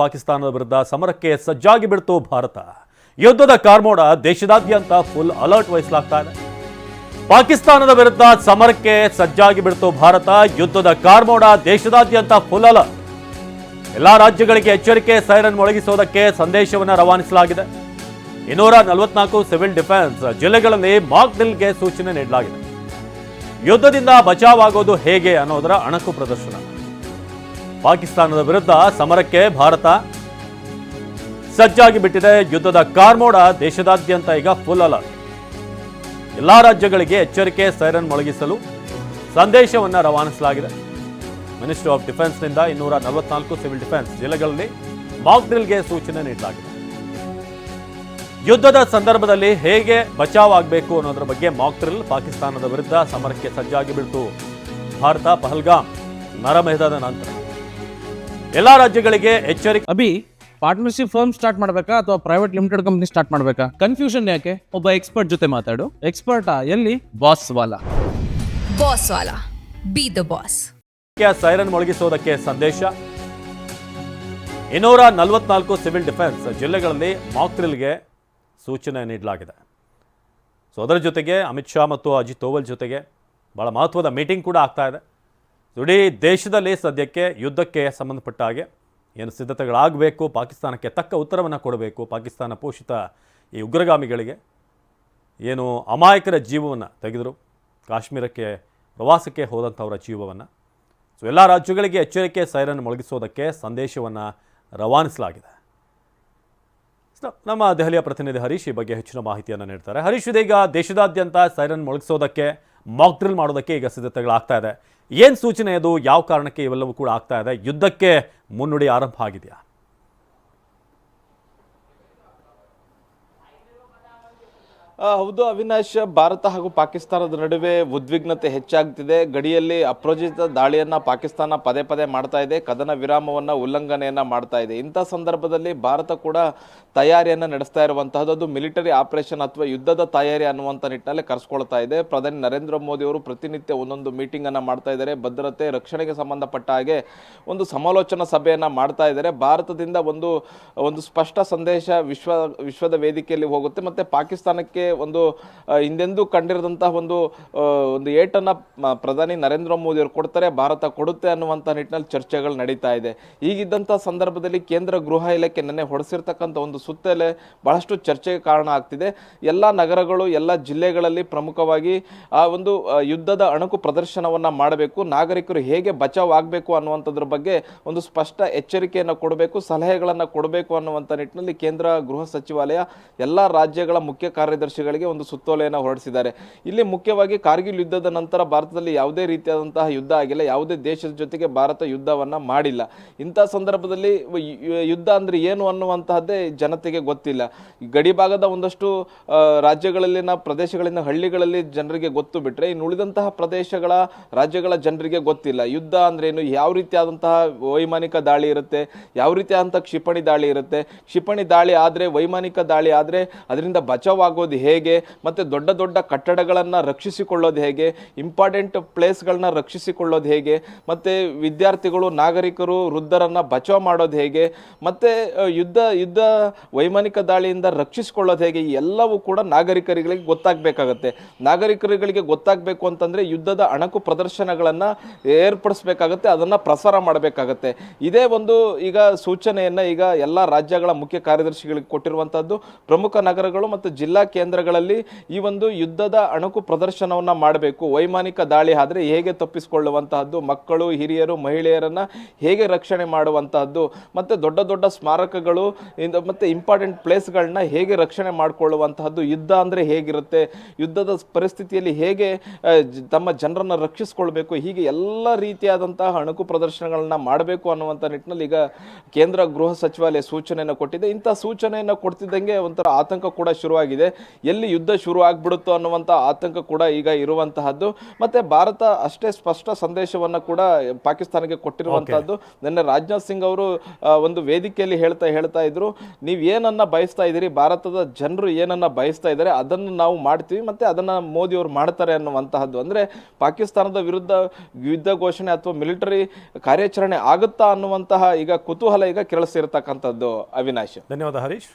ಪಾಕಿಸ್ತಾನದ ವಿರುದ್ಧ ಸಮರಕ್ಕೆ ಸಜ್ಜಾಗಿ ಬಿಡ್ತು ಭಾರತ. ಯುದ್ಧದ ಕಾರ್ಮೋಡ ದೇಶದಾದ್ಯಂತ ಫುಲ್ ಅಲರ್ಟ್ ವಹಿಸಲಾಗ್ತಾ ಇದೆ. ಪಾಕಿಸ್ತಾನದ ವಿರುದ್ಧ ಸಮರಕ್ಕೆ ಸಜ್ಜಾಗಿ ಬಿಡ್ತು ಭಾರತ. ಯುದ್ಧದ ಕಾರ್ಮೋಡ ದೇಶದಾದ್ಯಂತ ಫುಲ್ ಅಲರ್ಟ್ ಎಲ್ಲಾ ರಾಜ್ಯಗಳಿಗೆ ಎಚ್ಚರಿಕೆ ಸೈರನ್ ಮೊಳಗಿಸುವುದಕ್ಕೆ ಸಂದೇಶವನ್ನು ರವಾನಿಸಲಾಗಿದೆ. ಇನ್ನೂರ ನಲವತ್ನಾಲ್ಕು ಸಿವಿಲ್ ಡಿಫೆನ್ಸ್ ಜಿಲ್ಲೆಗಳಲ್ಲಿ ಮಾಕ್ ಡ್ರಿಲ್ಗೆ ಸೂಚನೆ ನೀಡಲಾಗಿದೆ. ಯುದ್ಧದಿಂದ ಬಚಾವಾಗೋದು ಹೇಗೆ ಅನ್ನೋದರ ಅಣಕು ಪ್ರದರ್ಶನ. ಪಾಕಿಸ್ತಾನದ ವಿರುದ್ಧ ಸಮರಕ್ಕೆ ಭಾರತ ಸಜ್ಜಾಗಿ ಬಿಟ್ಟಿದೆ. ಯುದ್ಧದ ಕಾರ್ಮೋಡ ದೇಶದಾದ್ಯಂತ ಈಗ ಫುಲ್ ಅಲರ್ಟ್ ಎಲ್ಲಾ ರಾಜ್ಯಗಳಿಗೆ ಎಚ್ಚರಿಕೆ ಸೈರನ್ ಮೊಳಗಿಸಲು ಸಂದೇಶವನ್ನು ರವಾನಿಸಲಾಗಿದೆ. ಮಿನಿಸ್ಟ್ರಿ ಆಫ್ ಡಿಫೆನ್ಸ್ನಿಂದ ಇನ್ನೂರ ನಲವತ್ನಾಲ್ಕು ಸಿವಿಲ್ ಡಿಫೆನ್ಸ್ ಜಿಲ್ಲೆಗಳಲ್ಲಿ ಮಾಕ್ ಡ್ರಿಲ್ಗೆ ಸೂಚನೆ ನೀಡಲಾಗಿದೆ. ಯುದ್ಧದ ಸಂದರ್ಭದಲ್ಲಿ ಹೇಗೆ ಬಚಾವ್ ಆಗಬೇಕು ಅನ್ನೋದರ ಬಗ್ಗೆ ಮಾಕ್ ಡ್ರಿಲ್ ಪಾಕಿಸ್ತಾನದ ವಿರುದ್ಧ ಸಮರಕ್ಕೆ ಸಜ್ಜಾಗಿ ಬಿಡ್ತು ಭಾರತ, ಪಹಲ್ಗಾಮ್ ನರಮೇಧದ ನಂತರ. ಎಲ್ಲಾ ರಾಜ್ಯಗಳಿಗೆ ಎಚ್ಚರಿಕೆ ಅಭಿ ಪಾರ್ಟ್ನರ್ಶಿಪ್ ಫರ್ಮ್ ಸ್ಟಾರ್ಟ್ ಮಾಡಬೇಕಾ ಅಥವಾ ಪ್ರೈವೇಟ್ ಲಿಮಿಟೆಡ್ ಕಂಪನಿ ಸ್ಟಾರ್ಟ್ ಮಾಡಬೇಕಾ? ಕನ್ಫ್ಯೂಷನ್ ಯಾಕೆ? ಒಬ್ಬ ಎಕ್ಸ್ಪರ್ಟ್ ಜೊತೆ ಮಾತಾಡು. ಎಕ್ಸ್ಪರ್ಟಾ ಎಲ್ಲಿ? Bosswallah. Bosswallah. Be the boss siren ಮೊಳಗಿಸುವುದಕ್ಕೆ ಸಂದೇಶ. ಇನ್ನೂರ ನಲವತ್ನಾಲ್ಕು ಸಿವಿಲ್ ಡಿಫೆನ್ಸ್ ಜಿಲ್ಲೆಗಳಲ್ಲಿ ಮಾಕ್ರಿಲ್ಗೆ ಸೂಚನೆ ನೀಡಲಾಗಿದೆ. ಸೊ ಅದರ ಜೊತೆಗೆ ಅಮಿತ್ ಶಾ ಮತ್ತು ಅಜಿತ್ ತೋವಲ್ ಜೊತೆಗೆ ಭಾಳ ಮಹತ್ವದ ಮೀಟಿಂಗ್ ಕೂಡ ಆಗ್ತಾ ಇದೆ. ಇಡೀ ದೇಶದಲ್ಲಿ ಸದ್ಯಕ್ಕೆ ಯುದ್ಧಕ್ಕೆ ಸಂಬಂಧಪಟ್ಟ ಹಾಗೆ ಏನು ಸಿದ್ಧತೆಗಳಾಗಬೇಕು, ಪಾಕಿಸ್ತಾನಕ್ಕೆ ತಕ್ಕ ಉತ್ತರವನ್ನು ಕೊಡಬೇಕು, ಪಾಕಿಸ್ತಾನ ಪೋಷಿತ ಈ ಉಗ್ರಗಾಮಿಗಳಿಗೆ ಏನು ಅಮಾಯಕರ ಜೀವವನ್ನು ತೆಗೆದರು, ಕಾಶ್ಮೀರಕ್ಕೆ ಪ್ರವಾಸಕ್ಕೆ ಹೋದಂಥವರ ಜೀವವನ್ನು. ಸೊ ಎಲ್ಲ ರಾಜ್ಯಗಳಿಗೆ ಎಚ್ಚರಿಕೆ ಸೈರನ್ ಮೊಳಗಿಸೋದಕ್ಕೆ ಸಂದೇಶವನ್ನು ರವಾನಿಸಲಾಗಿದೆ. ನಮ್ಮ ದೆಹಲಿಯ ಪ್ರತಿನಿಧಿ ಹರೀಶ್ ಈ ಬಗ್ಗೆ ಹೆಚ್ಚಿನ ಮಾಹಿತಿಯನ್ನು ನೀಡ್ತಾರೆ. ಹರೀಶ್, ಇದೀಗ ದೇಶದಾದ್ಯಂತ ಸೈರನ್ ಮೊಳಗಿಸೋದಕ್ಕೆ ಮಾಕ್ ಡ್ರಿಲ್ ಮಾಡೋದಕ್ಕೆ ಈಗ ಸಿದ್ಧತೆಗಳಾಗ್ತಾ ಇದೆ. ಏನು ಸೂಚನೆ ಅದು? ಯಾವ ಕಾರಣಕ್ಕೆ ಇವೆಲ್ಲವೂ ಕೂಡ ಆಗ್ತಾ ಇದೆ? ಯುದ್ಧಕ್ಕೆ ಮುನ್ನುಡಿ ಆರಂಭ ಆಗಿದೆಯಾ? ಹೌದು, ಅವಿನಾಶ್, ಭಾರತ ಹಾಗೂ ಪಾಕಿಸ್ತಾನದ ನಡುವೆ ಉದ್ವಿಗ್ನತೆ ಹೆಚ್ಚಾಗ್ತಿದೆ. ಗಡಿಯಲ್ಲಿ ಅಪ್ರೋಜಿತ ದಾಳಿಯನ್ನ ಪಾಕಿಸ್ತಾನ ಪದೇ ಪದೇ ಮಾಡ್ತಾ ಇದೆ, ಕದನ ವಿರಾಮವನ್ನ ಉಲ್ಲಂಘನೆಯನ್ನ ಮಾಡ್ತಾ ಇದೆ. ಇಂಥ ಸಂದರ್ಭದಲ್ಲಿ ಭಾರತ ಕೂಡ ತಯಾರಿಯನ್ನ ನಡೆಸ್ತಾ ಇರುವಂತಹದ್ದು ಮಿಲಿಟರಿ ಆಪರೇಷನ್ ಅಥವಾ ಯುದ್ಧದ ತಯಾರಿ ಅನ್ನುವಂಥ ನಿಟ್ಟಿನಲ್ಲಿ ಕರೆಸ್ಕೊಳ್ತಾ ಇದೆ. ಪ್ರಧಾನಿ ನರೇಂದ್ರ ಮೋದಿ ಅವರು ಪ್ರತಿನಿತ್ಯ ಒಂದೊಂದು ಮೀಟಿಂಗ್ ಅನ್ನ ಮಾಡ್ತಾ ಇದ್ದಾರೆ. ಭದ್ರತೆ, ರಕ್ಷಣೆಗೆ ಸಂಬಂಧಪಟ್ಟ ಹಾಗೆ ಒಂದು ಸಮಾಲೋಚನಾ ಸಭೆಯನ್ನ ಮಾಡ್ತಾ ಇದ್ದಾರೆ. ಭಾರತದಿಂದ ಒಂದು ಒಂದು ಸ್ಪಷ್ಟ ಸಂದೇಶ ವಿಶ್ವ, ವಿಶ್ವದ ವೇದಿಕೆಯಲ್ಲಿ ಹೋಗುತ್ತೆ. ಮತ್ತೆ ಪಾಕಿಸ್ತಾನಕ್ಕೆ ಒಂದು ಹಿಂದೆಂದೂ ಕಂಡಿರದಂತಹ ಒಂದು ಒಂದು ಏಟನ್ನ ಪ್ರಧಾನಿ ನರೇಂದ್ರ ಮೋದಿ ಅವರು ಕೊಡ್ತಾರೆ, ಭಾರತ ಕೊಡುತ್ತೆ ಅನ್ನುವಂಥ ನಿಟ್ಟಿನಲ್ಲಿ ಚರ್ಚೆಗಳು ನಡೀತಾ ಇದೆ. ಈಗಿದ್ದಂಥ ಸಂದರ್ಭದಲ್ಲಿ ಕೇಂದ್ರ ಗೃಹ ಇಲಾಖೆ ನೆನ್ನೆ ಹೊಡೆಸಿರ್ತಕ್ಕಂಥ ಒಂದು ಸುತ್ತಲೆ ಬಹಳಷ್ಟು ಚರ್ಚೆಗೆ ಕಾರಣ ಆಗ್ತಿದೆ. ಎಲ್ಲ ನಗರಗಳು, ಎಲ್ಲ ಜಿಲ್ಲೆಗಳಲ್ಲಿ ಪ್ರಮುಖವಾಗಿ, ಆ, ಒಂದು ಯುದ್ಧದ ಅಣುಕು ಪ್ರದರ್ಶನವನ್ನ ಮಾಡಬೇಕು. ನಾಗರಿಕರು ಹೇಗೆ ಬಚಾವ್ ಆಗಬೇಕು ಅನ್ನುವಂಥದ್ರ ಬಗ್ಗೆ ಒಂದು ಸ್ಪಷ್ಟ ಎಚ್ಚರಿಕೆಯನ್ನು ಕೊಡಬೇಕು, ಸಲಹೆಗಳನ್ನು ಕೊಡಬೇಕು ಅನ್ನುವಂಥ ನಿಟ್ಟಿನಲ್ಲಿ ಕೇಂದ್ರ ಗೃಹ ಸಚಿವಾಲಯ ಎಲ್ಲ ರಾಜ್ಯಗಳ ಮುಖ್ಯ ಕಾರ್ಯದರ್ಶಿಗಳಿಗೆ ಒಂದು ಸುತ್ತೋಲೆಯನ್ನು ಹೊರಡಿಸಿದ್ದಾರೆ. ಇಲ್ಲಿ ಮುಖ್ಯವಾಗಿ ಕಾರ್ಗಿಲ್ ಯುದ್ಧದ ನಂತರ ಭಾರತದಲ್ಲಿ ಯಾವುದೇ ರೀತಿಯಾದಂತಹ ಯುದ್ಧ ಆಗಿಲ್ಲ. ಯಾವುದೇ ದೇಶದ ಜೊತೆಗೆ ಭಾರತ ಯುದ್ಧವನ್ನ ಮಾಡಿಲ್ಲ. ಇಂಥ ಸಂದರ್ಭದಲ್ಲಿ ಯುದ್ಧ ಅಂದ್ರೆ ಏನು ಅನ್ನುವಂತಹದ್ದೇ ಜನತೆಗೆ ಗೊತ್ತಿಲ್ಲ. ಗಡಿಭಾಗದ ಗಡಿ ಭಾಗದ ಒಂದಷ್ಟು ರಾಜ್ಯಗಳಲ್ಲಿನ ಪ್ರದೇಶಗಳಲ್ಲಿನ ಹಳ್ಳಿಗಳಲ್ಲಿ ಜನರಿಗೆ ಗೊತ್ತು ಬಿಟ್ಟರೆ ಇನ್ನು ಉಳಿದಂತಹ ಪ್ರದೇಶಗಳ ರಾಜ್ಯಗಳ ಜನರಿಗೆ ಗೊತ್ತಿಲ್ಲ. ಯುದ್ಧ ಅಂದ್ರೇನು ಯಾವ ರೀತಿಯಾದಂತಹ ವೈಮಾನಿಕ ದಾಳಿ ಇರುತ್ತೆ? ಯಾವ ರೀತಿಯಾದಂಥ ಕ್ಷಿಪಣಿ ದಾಳಿ ಇರುತ್ತೆ? ಕ್ಷಿಪಣಿ ದಾಳಿ ಆದ್ರೆ, ವೈಮಾನಿಕ ದಾಳಿ ಆದ್ರೆ, ಅದರಿಂದ ಬಚಾವಾಗೋದು ಹೇಗೆ ಮತ್ತೆ ದೊಡ್ಡ ದೊಡ್ಡ ಕಟ್ಟಡಗಳನ್ನು ರಕ್ಷಿಸಿಕೊಳ್ಳೋದು ಹೇಗೆ ಇಂಪಾರ್ಟೆಂಟ್ ಪ್ಲೇಸ್ಗಳನ್ನ ರಕ್ಷಿಸಿಕೊಳ್ಳೋದು ಹೇಗೆ, ಮತ್ತು ವಿದ್ಯಾರ್ಥಿಗಳು, ನಾಗರಿಕರು, ವೃದ್ಧರನ್ನು ಬಚಾವ್ ಮಾಡೋದು ಹೇಗೆ, ಮತ್ತು ಯುದ್ಧ ಯುದ್ಧ ವೈಮಾನಿಕ ದಾಳಿಯಿಂದ ರಕ್ಷಿಸಿಕೊಳ್ಳೋದು ಹೇಗೆ ಎಲ್ಲವೂ ಕೂಡ ನಾಗರಿಕರಿಗೆ ಗೊತ್ತಾಗಬೇಕಾಗತ್ತೆ. ನಾಗರಿಕರುಗಳಿಗೆ ಗೊತ್ತಾಗಬೇಕು ಅಂತಂದರೆ ಯುದ್ಧದ ಅಣಕು ಪ್ರದರ್ಶನಗಳನ್ನು ಏರ್ಪಡಿಸ್ಬೇಕಾಗತ್ತೆ, ಅದನ್ನು ಪ್ರಸಾರ ಮಾಡಬೇಕಾಗತ್ತೆ. ಇದೇ ಒಂದು ಈಗ ಸೂಚನೆಯನ್ನು ಈಗ ಎಲ್ಲ ರಾಜ್ಯಗಳ ಮುಖ್ಯ ಕಾರ್ಯದರ್ಶಿಗಳಿಗೆ ಕೊಟ್ಟಿರುವಂಥದ್ದು ಪ್ರಮುಖ ನಗರಗಳು ಮತ್ತು ಜಿಲ್ಲಾ ಕೇಂದ್ರಗಳಲ್ಲಿ ಈ ಒಂದು ಯುದ್ಧದ ಅಣುಕು ಪ್ರದರ್ಶನವನ್ನ ಮಾಡಬೇಕು. ವೈಮಾನಿಕ ದಾಳಿ ಆದ್ರೆ ಹೇಗೆ ತಪ್ಪಿಸಿಕೊಳ್ಳುವಂತಹದ್ದು, ಮಕ್ಕಳು, ಹಿರಿಯರು, ಮಹಿಳೆಯರನ್ನ ಹೇಗೆ ರಕ್ಷಣೆ ಮಾಡುವಂತಹದ್ದು, ಮತ್ತೆ ದೊಡ್ಡ ದೊಡ್ಡ ಸ್ಮಾರಕಗಳು ಮತ್ತೆ ಇಂಪಾರ್ಟೆಂಟ್ ಪ್ಲೇಸ್ಗಳನ್ನ ಹೇಗೆ ರಕ್ಷಣೆ ಮಾಡಿಕೊಳ್ಳುವಂತಹದ್ದು, ಯುದ್ಧ ಅಂದ್ರೆ ಹೇಗಿರುತ್ತೆ, ಯುದ್ಧದ ಪರಿಸ್ಥಿತಿಯಲ್ಲಿ ಹೇಗೆ ತಮ್ಮ ಜನರನ್ನು ರಕ್ಷಿಸಿಕೊಳ್ಬೇಕು, ಹೀಗೆ ಎಲ್ಲ ರೀತಿಯಾದಂತಹ ಅಣುಕು ಪ್ರದರ್ಶನಗಳನ್ನ ಮಾಡಬೇಕು ಅನ್ನುವಂಥ ನಿಟ್ಟಿನಲ್ಲಿ ಈಗ ಕೇಂದ್ರ ಗೃಹ ಸಚಿವಾಲಯ ಸೂಚನೆಯನ್ನು ಕೊಟ್ಟಿದೆ. ಇಂಥ ಸೂಚನೆಯನ್ನು ಕೊಡ್ತಿದ್ದಂಗೆ ಒಂಥರ ಆತಂಕ ಕೂಡ ಶುರುವಾಗಿದೆ. ಎಲ್ಲಿ ಯುದ್ಧ ಶುರು ಆಗ್ಬಿಡುತ್ತೋ ಅನ್ನುವಂಥ ಆತಂಕ ಕೂಡ ಈಗ ಇರುವಂತಹದ್ದು. ಮತ್ತೆ ಭಾರತ ಅಷ್ಟೇ ಸ್ಪಷ್ಟ ಸಂದೇಶವನ್ನು ಕೂಡ ಪಾಕಿಸ್ತಾನಕ್ಕೆ ಕೊಟ್ಟಿರುವಂತಹದ್ದು. ನಿನ್ನೆ ರಾಜನಾಥ್ ಸಿಂಗ್ ಅವರು ಒಂದು ವೇದಿಕೆಯಲ್ಲಿ ಹೇಳ್ತಾ ಹೇಳ್ತಾ ಇದ್ರು ನೀವು ಏನನ್ನ ಬಯಸ್ತಾ ಇದ್ದೀರಿ ಭಾರತದ ಜನರು ಏನನ್ನ ಬಯಸ್ತಾ ಇದ್ದಾರೆ ಅದನ್ನು ನಾವು ಮಾಡ್ತೀವಿ ಮತ್ತೆ ಅದನ್ನ ಮೋದಿ ಅವರು ಮಾಡ್ತಾರೆ ಅನ್ನುವಂತಹದ್ದು. ಅಂದ್ರೆ ಪಾಕಿಸ್ತಾನದ ವಿರುದ್ಧ ಯುದ್ಧ ಘೋಷಣೆ ಅಥವಾ ಮಿಲಿಟರಿ ಕಾರ್ಯಾಚರಣೆ ಆಗುತ್ತಾ ಅನ್ನುವಂತಹ ಈಗ ಕುತೂಹಲ ಈಗ ಕೆಳಸಿರ್ತಕ್ಕಂಥದ್ದು ಅವಿನಾಶ್. ಧನ್ಯವಾದ ಹರೀಶ್.